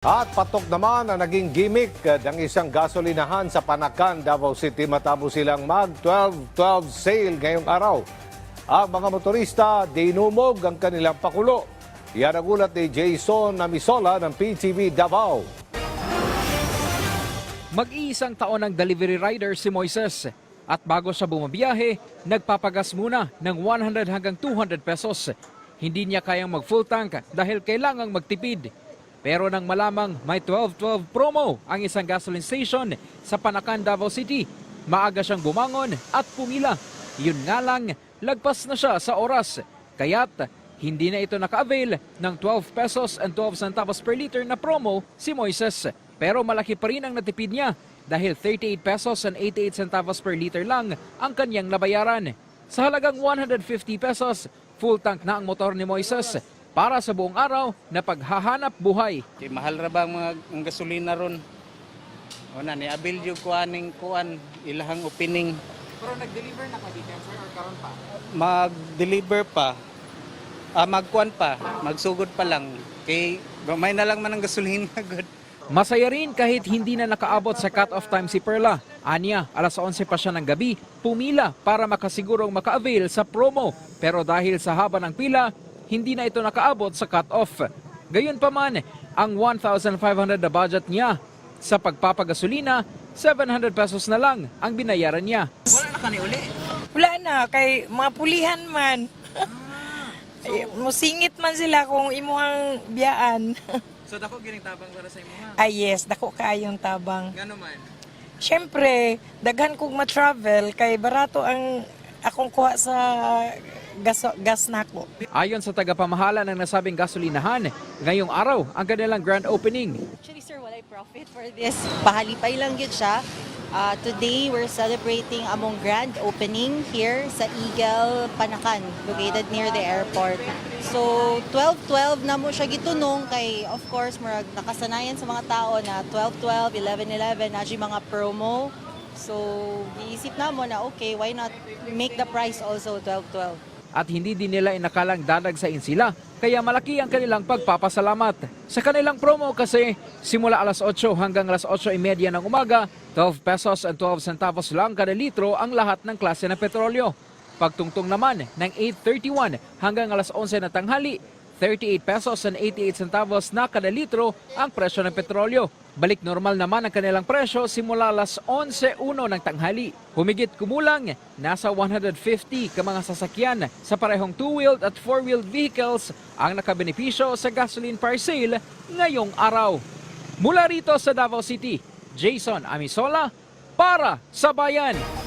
At patok naman ang naging gimmick eh, ng isang gasolinahan sa Panakan, Davao City matapos silang mag 12-12 sale ngayong araw. Ang mga motorista dinumog ang kanilang pakulo. Yan ang ulat ni Jason Namisola ng PTV Davao. Mag-iisang taon ng delivery rider si Moises. At bago siya bumabiyahe, nagpapagas muna ng 100 hanggang 200 pesos. Hindi niya kayang mag full tank dahil kailangang magtipid. Pero nang malamang may 12-12 promo ang isang gasoline station sa Panakan, Davao City, maaga siyang bumangon at pumila. Yun nga lang, lagpas na siya sa oras. Kaya't hindi na ito naka-avail ng 12 pesos and 12 centavos per liter na promo si Moises. Pero malaki pa rin ang natipid niya dahil 38 pesos and 88 centavos per liter lang ang kanyang nabayaran. Sa halagang 150 pesos, full tank na ang motor ni Moises para sa buong araw na paghahanap buhay. Kay mahal ra ba ang mga ang gasolina ron? O na, niabil yung kuaning kuan, ilahang opening. Pero nag-deliver na ka dito, sir, or karon pa? Mag-deliver pa, ah, magkuan pa, magsugod pa lang. Kay gamay na lang man ang gasolina good. Masaya rin kahit hindi na nakaabot sa cut-off time si Perla. Anya, alas 11 pa siya ng gabi, pumila para makasigurong maka-avail sa promo. Pero dahil sa haba ng pila, hindi na ito nakaabot sa cut-off. Gayon pa man, ang 1,500 na budget niya sa pagpapagasolina, 700 pesos na lang ang binayaran niya. Wala na, kay mga pulihan man. Ay, musingit man sila kung imuhang biyaan. So dako gining tabang para sa imo ha. Ay yes, dako kayong tabang. Gano man? Siyempre, daghan kog ma-travel kay barato ang akong kuha sa gas, gas nako. Ayon sa tagapamahala ng nasabing gasolinahan, ngayong araw ang kanilang grand opening. Actually, sir, walay profit for this. Pahalipay lang yun siya. Uh, today, we're celebrating among grand opening here sa Eagle, Panakan, located near the airport. So, 12-12 na mo siya gitunong kay, of course, marag nakasanayan sa mga tao na 12-12, 11-11, na mga promo. So, giisip na mo na, okay, why not make the price also 12-12? At hindi din nila inakalang dadagsain sila kaya malaki ang kanilang pagpapasalamat. Sa kanilang promo kasi simula alas 8 hanggang alas 8.30 ng umaga, 12 pesos and 12 centavos lang kada litro ang lahat ng klase ng petrolyo. Pagtungtong naman ng 8.31 hanggang alas 11 na tanghali, 38 pesos and 88 centavos na kada litro ang presyo ng petrolyo. Balik normal naman ang kanilang presyo simula alas 11.01 ng tanghali. Humigit kumulang, nasa 150 ka mga sasakyan sa parehong two-wheeled at four-wheeled vehicles ang nakabenepisyo sa gasoline per sale ngayong araw. Mula rito sa Davao City, Jason Amisola para sa Bayan.